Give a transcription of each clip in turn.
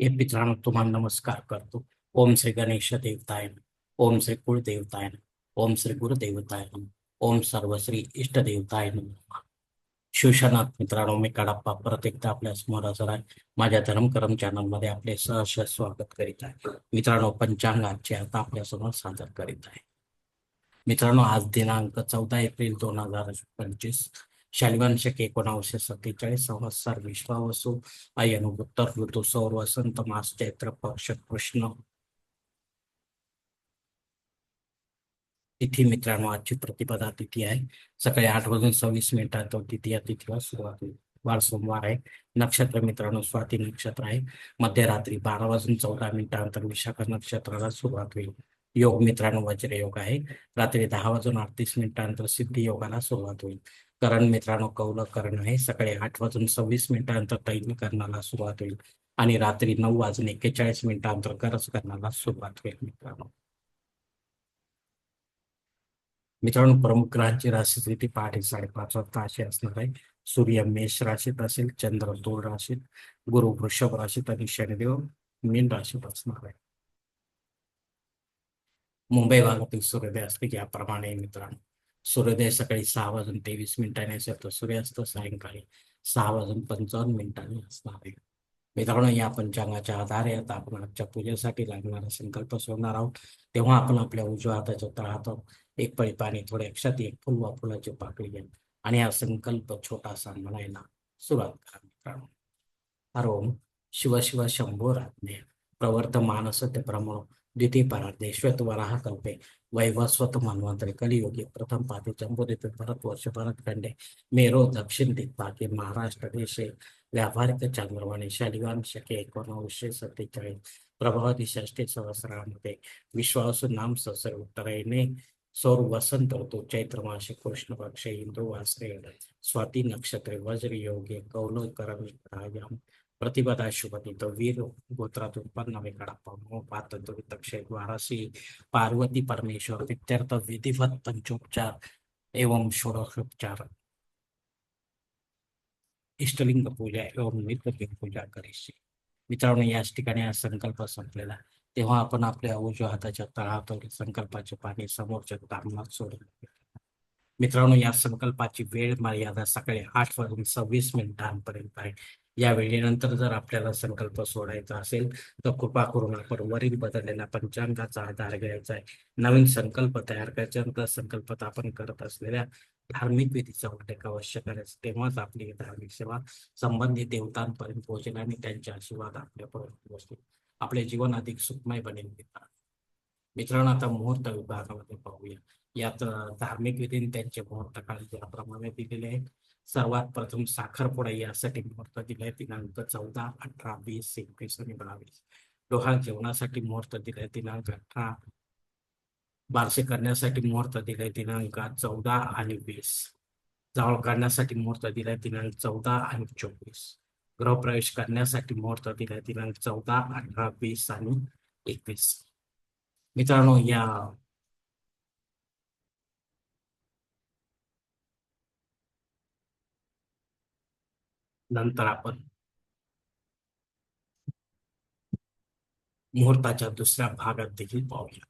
हे मित्रांनो तुम्हाला नमस्कार करतो. ओम श्री गणेश देवताय ओम श्री कुलदेवताय ओम श्री गुरुदेवताय ओम सर्वश्री इष्ट देवताय शिवशनाथ मित्रांनो मी कडप्पा परत एकदा आपल्यासमोर हजर आहे. माझ्या धर्मकरम चॅनलमध्ये आपले सहर्ष स्वागत करीत आहे. मित्रांनो पंचांगाचे आता आपल्यासमोर सादर करीत आहे. मित्रांनो आज दिनांक चौदा एप्रिल दोन हजार पंचवीस. शालिवान शके सत्तेचाळीस संवत्सर विश्वावसू. अयन उत्तर ऋतू सौर वसंत मास चैत्र पक्ष कृष्ण. तिथी मित्रांनो आजची प्रतिपदा तिथी आहे. सकाळी आठ वाजून सव्वीस मिनिटात तिथी या तिथीला सुरुवात होईल. वार सोमवार आहे. नक्षत्र मित्रांनो स्वाती नक्षत्र आहे. मध्यरात्री बारा वाजून चौदा मिनिटानंतर विशाखा नक्षत्राला सुरुवात होईल. योग मित्रांनो वज्र योग आहे. रात्री दहा वाजून अडतीस मिनिटानंतर सिद्धी योगाला सुरुवात होईल. करण मित्रांनो कौल करण आहे. सकाळी आठ वाजून सव्वीस मिनिटानंतर तैल करण्याला सुरुवात होईल. आणि रात्री नऊ वाजून एक्केचाळीस मिनिटानंतर गरज करण्याला सुरुवात होईल मित्रांनो. मित्रांनो प्रमुख ग्रहांची राशी स्थिती पहाटे साडेपाच वाजता अशी असणार आहे. सूर्य मेष राशीत असेल चंद्र तोळ राशीत गुरु वृषभ राशीत आणि शनिदेव मीन राशीत असणार आहे. मुंबई भागातील सूर्योदय असते याप्रमाणे मित्रांनो. सूर्योदय सकाळी सहा वाजून तेवीस मिनिटांनी असेल तर सूर्यास्त सायंकाळी सहा वाजून पंचावन्न मिनिटांनी असणार आहे मित्रांनो या पंचांगाच्या आधारे आता आपण आजच्या पूजेसाठी लागणारा संकल्प सोडणार आहोत. तेव्हा आपण आपल्या उजव्या हाताच्या तळहात एक पळी पाणी थोडे अक्षात एक फुल वा फुलाची पाकळी घ्या आणि हा संकल्प छोटासा म्हणायला सुरुवात करा मित्रांनो. ओम शिव शिव शंभो राज्ञे. प्रवर्त मानस ते प्रमो द्वितीय परार्धे श्वेत वराह कल्पे. वैवस्वत मन्वंतरे. कलियुगे प्रथम पादे जंबोदित भरत वर्ष भरत खंडे. मेरो दक्षिण दिग्भागे महाराष्ट्र देशे. व्यावहारिक चंद्रवाणी शालिवान शके एकोणावीसशे सत्तेचाळीस. प्रभावती षष्टी सहस्रामध्ये. विश्वासू नाम सहस्र उत्तरेने सौर वसंत ऋतू चैत्र मासे कृष्ण पक्ष इंदू वासरे स्वाती नक्षत्रे वज्र योगे कौलो करम प्रतिपदा शुभदित वीर गोत्रात उत्पन्न वेकडा पात तक्षय द्वारासी पार्वती परमेश्वर इत्यर्थ विधिवत पंचोपचार एवं षोडशोपचार इष्टलिंग पूजा एवं मित्रलिंग पूजा करीशी मित्रांनो याच ठिकाणी हा संकल्प संपलेला तेव्हा आपण आपल्या उजव्या हाताच्या तळहात संकल्पाचे पाणी समोरच्या तांबणात सोडले मित्रांनो या संकल्पाची वेळ मर्यादा सकाळी आठ वाजून सव्वीस मिनिटांपर्यंत आहे या वेळेनंतर जर आपल्याला संकल्प सोडायचा असेल तर कृपा करून आपण वरील बदललेल्या पंचांगाचा आधार घ्यायचा आहे. नवीन संकल्प तयार करायचा आणि त्या संकल्पात आपण करत असलेल्या धार्मिक विधीचा उल्लेख अवश्य करायचा. तेव्हाच आपली धार्मिक सेवा संबंधित देवतांपर्यंत पोहोचेल आणि त्यांचे आशीर्वाद आपल्यापर्यंत पोहोचतील. आपले जीवन अधिक सुखमय बनेल. मित्रांनो आता मुहूर्त विभागामध्ये पाहूया. यात धार्मिक विधीने त्यांचे मुहूर्त काळ ज्याप्रमाणे दिलेले आहेत सर्वात प्रथम साखरपुडा यासाठी मुहूर्त दिलाय. दिनांक चौदा अठरा वीस एकवीस आणि बावीस. डोहाळ जेवणासाठी मुहूर्त दिलाय. दिनांक अठरा. बारसे करण्यासाठी मुहूर्त दिलाय. दिनांक चौदा आणि वीस. जावळ काढण्यासाठी मुहूर्त दिलाय. दिनांक चौदा आणि चोवीस. गृहप्रवेश करण्यासाठी मुहूर्त दिलाय. दिनांक चौदा अठरा वीस आणि एकवीस. मित्रांनो या नंतर आपण मुहूर्ताच्या दुसऱ्या भागात देखील पाहूया.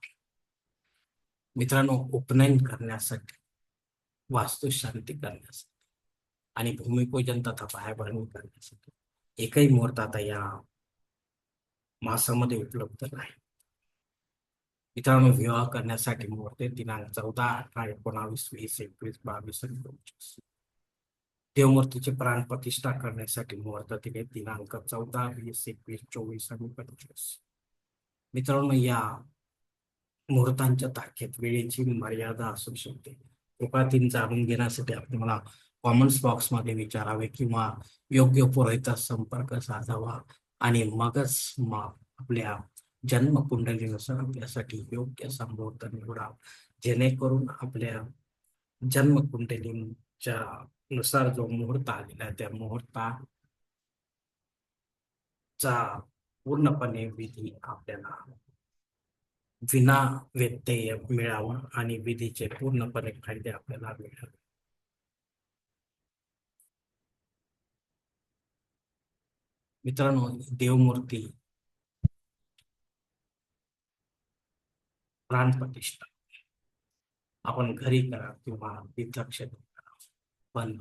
मित्रांनो उपनयन करण्यासाठी वास्तुशांती करण्यासाठी आणि भूमिपूजन तथा पायाभरणी करण्यासाठी एकही मुहूर्त आता या मासामध्ये उपलब्ध नाही. मित्रांनो विवाह करण्यासाठी मुहूर्त दिनांक चौदा अठरा एकोणावीस वीस एकवीस बावीस आणि पंचवीस. देवमूर्तीचे प्राण प्रतिष्ठा करण्यासाठी मुहूर्त दिले. दिनांक चौदा वीस एकवीस चोवीस आणि पंचवीस. मित्रांनो या मुहूर्तांच्या तारखेत वेळेची मर्यादा असू शकते. कृपया तीन जाणून घेण्यासाठी आपण मला कॉमेंट्स बॉक्समध्ये विचारावे किंवा योग्य पुरोहिता संपर्क साधावा आणि मगच मग आपल्या जन्म कुंडलीनुसार आपल्यासाठी योग्य संबोधन निवडा जेणेकरून आपल्या जन्म कुंडलीच्या नुसार जो मुहूर्त आलेला आहे त्या मुहूर्ताचा पूर्णपणे विधी आपल्याला विना व्यत्यय मिळावा आणि विधीचे पूर्णपणे फायदे आपल्याला मिळावे. मित्रांनो देवमूर्ती प्राणप्रतिष्ठा. आपण घरी करा किंवा तीर्थक्षेत्र पण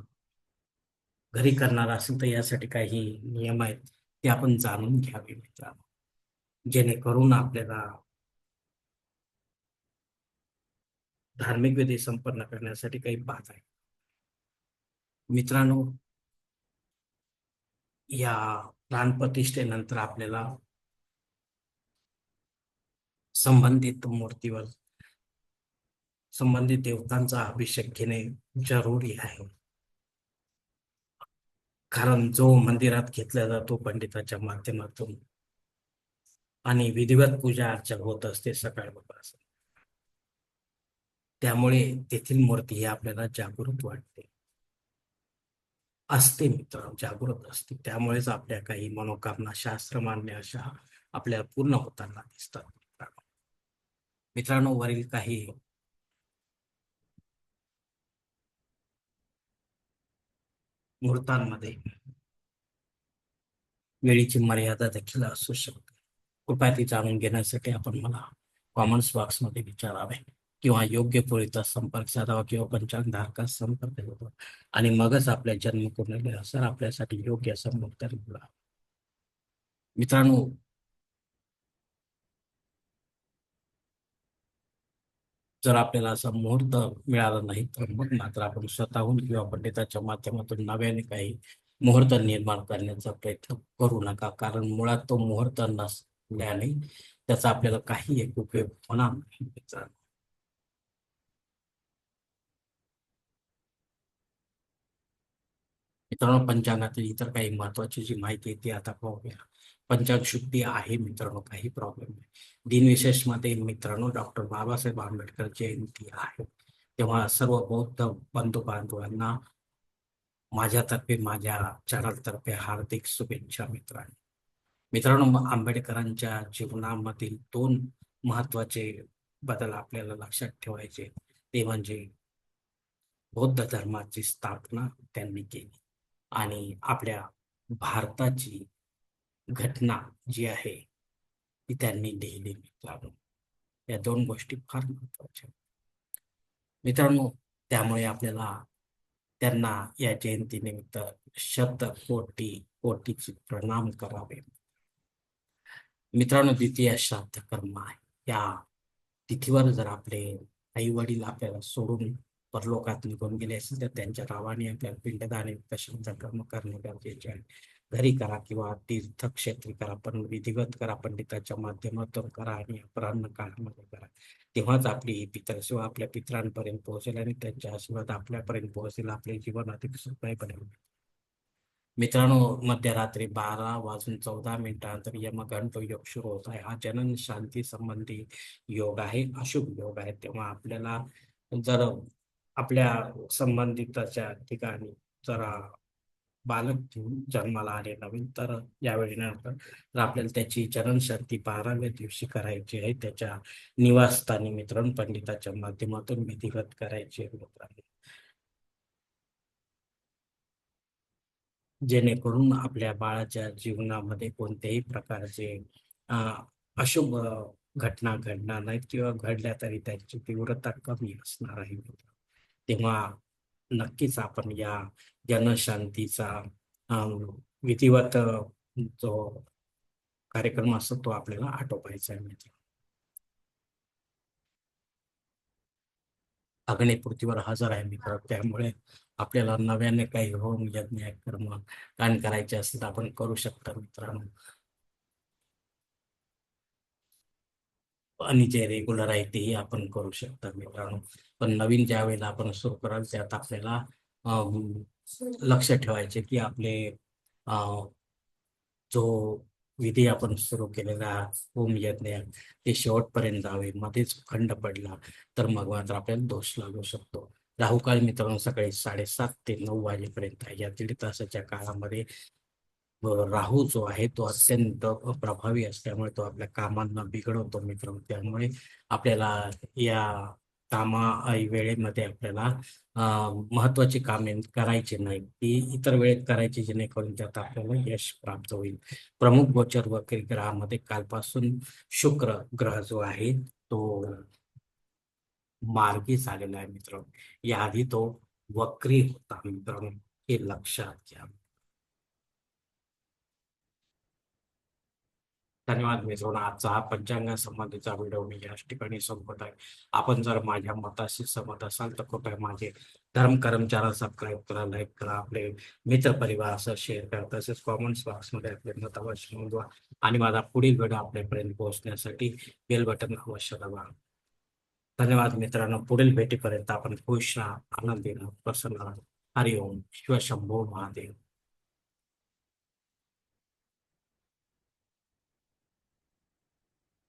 घरी करणार असेल तर यासाठी काही नियम आहेत ते आपण जाणून घ्यावे मित्रांनो. जेणेकरून आपल्याला धार्मिक विधी संपन्न करण्यासाठी काही बाधा आहे मित्रांनो या प्राणप्रतिष्ठेनंतर आपल्याला संबंधित मूर्तीवर संबंधित देवतांचा अभिषेक घेणे जरुरी आहे. कारण जो मंदिरात घेतला जातो पंडिताच्या माध्यमातून आणि विधिवत पूजा अर्चा होत असते सकाळ त्यामुळे तेथील मूर्ती ही आपल्याला जागृत वाटते. असते मित्र जागृत असते. त्यामुळेच आपल्या काही मनोकामना शास्त्र मान्य अशा आपल्याला पूर्ण होताना दिसतात मित्रांनो वरील काही मुहूर्तांमध्ये. वेळेची मर्यादा देखील असू शकते. कृपया ती जाणून घेण्यासाठी आपण मला कॉमेंट्स बॉक्समध्ये विचारावे किंवा योग्य पोळीचा संपर्क साधावा किंवा पंचांग धारकास संपर्क होतो. आणि मगच आपल्या जन्म कुंडली असर आपल्यासाठी योग्य असं मुक्तर मित्रांनो जर आपल्याला असा मुहूर्त मिळाला नाही तर मग मात्र आपण स्वतःहून किंवा पंडिताच्या माध्यमातून नव्याने काही मुहूर्त निर्माण करण्याचा प्रयत्न करू नका. कारण मुळात तो मुहूर्त नसल्याने त्याचा आपल्याला काही एक उपयोग होणार नाही. मित्रांनो पंचांगातील इतर काही महत्वाची जी माहिती आहे ती आता पाहूया. पंचांग शुद्धी आहे मित्रांनो काही प्रॉब्लेम नाही. दिनविशेषमध्ये मित्रांनो डॉक्टर बाबासाहेब आंबेडकर जयंती आहे. तेव्हा सर्व बौद्ध बंधू बांधवांना माझ्यातर्फे माझ्या चॅनलतर्फे हार्दिक शुभेच्छा मित्रांनो. मित्रांनो आंबेडकरांच्या जीवनामधील दोन महत्त्वाचे बदल आपल्याला लक्षात ठेवायचे ते म्हणजे बौद्ध धर्माची स्थापना त्यांनी केली आणि आपल्या भारताची घटना जी आहे ती त्यांनी लिहिली मित्रांनो या दोन गोष्टी फार महत्त्वाच्या मित्रांनो त्यामुळे आपल्याला त्यांना या जयंतीनिमित्त शत कोटी कोटीची प्रणाम करावे. मित्रांनो द्वितीय श्राद्ध कर्म आहे. या तिथीवर जर आपले आई वडील आपल्याला सोडून परलोकात निघून गेले असेल तर त्यांच्या नावाने आपल्याला पिंडदान श्राद्ध कर्म करणे गरजेचे आहे. घरी करा किंवा तीर्थक्षेत्री करा पण विधिवत करा पंडिताच्या माध्यमातून करा आणि अपराह्न काळामध्ये करा. तेव्हाच आपली पितरसेवा आपल्या पित्रांपर्यंत पोहोचेल आणि त्यांच्या आशीर्वाद आपल्यापर्यंत पोहोचेल आपले जीवन अधिक सुखमय बनेल मित्रांनो मध्यरात्री बारा वाजून चौदा मिनिटांनंतर यमघंट योग सुरू होत आहे. हा जनन शांती संबंधी योग आहे अशुभ योग आहे. तेव्हा आपल्याला जर आपल्या संबंधिताच्या ठिकाणी जरा बालक घेऊन जन्माला आले नवीन. तर यावेळी नंतर आपल्याला त्याची चरणशक्ती बाराव्या दिवशी करायची आहे त्याच्या निवासस्थानी मित्रांनो पंडिताच्या माध्यमातून विधिवत करायची आहे मित्रांनो. जेणेकरून आपल्या बाळाच्या जीवनामध्ये कोणत्याही प्रकारचे अशुभ घटना घडणार नाहीत किंवा घडल्या तरी त्यांची तीव्रता कमी असणार आहे. तेव्हा नक्कीच आपण या जनशांतीचा विधिवत जो कार्यक्रम असतो तो आपल्याला आटोपायचा आहे मित्र. अग्नि पृथ्वीवर हजर आहे मित्र. त्यामुळे आपल्याला नव्याने काही होम यज्ञ कर्म दान करायचे असतील आपण करू शकता मित्रांनो. आणि जे रेग्युलर आहे तेही आपण करू शकता मित्रांनो. पण नवीन ज्या वेळेला आपण सुरू कराल त्यात आपल्याला लक्ष ठेवायचे की आपले जो विधी आपण सुरू केलेला होम यज्ञ ते शेवटपर्यंत जावे मध्येच खंड पडला तर मग मात्र आपल्याला दोष लागू शकतो. राहुकाळ मित्रांनो सकाळी साडेसात ते नऊ वाजेपर्यंत या दीड तासाच्या काळामध्ये राहू जो आहे तो अत्यंत प्रभावी असल्यामुळे तो आपल्या कामांना बिघडवतो मित्र. त्यामुळे आपल्याला या कामा वेळेमध्ये आपल्याला महत्वाची कामे करायची नाही. ती इतर वेळेत करायची जेणेकरून त्यात आपल्याला यश प्राप्त होईल. प्रमुख गोचर वक्री ग्रहामध्ये कालपासून शुक्र ग्रह जो आहे तो मार्गी झालेला आहे मित्रांनो याआधी तो वक्री होता मित्रांनो हे लक्षात घ्या. धन्यवाद मित्रांनो. आजचा हा पंचांगा संबंधीचा व्हिडिओ मी याच ठिकाणी संपत आहे. आपण जर माझ्या मताशी सहमत असाल तर कृपया माझे धर्म कर्मचारा सबस्क्राईब करा लाईक करा आपले मित्र असं शेअर करा. तसेच कॉमेंट्स बॉक्समध्ये आपले मत अवश्य नोंदवा आणि माझा पुढील व्हिडिओ आपल्यापर्यंत पोहोचण्यासाठी बेल बटन अवश्य दाबा. धन्यवाद मित्रांनो. पुढील भेटीपर्यंत आपण खुश राहा आनंदी राहा प्रसन्न राहा. हरिओम. शिवशंभो महादेव.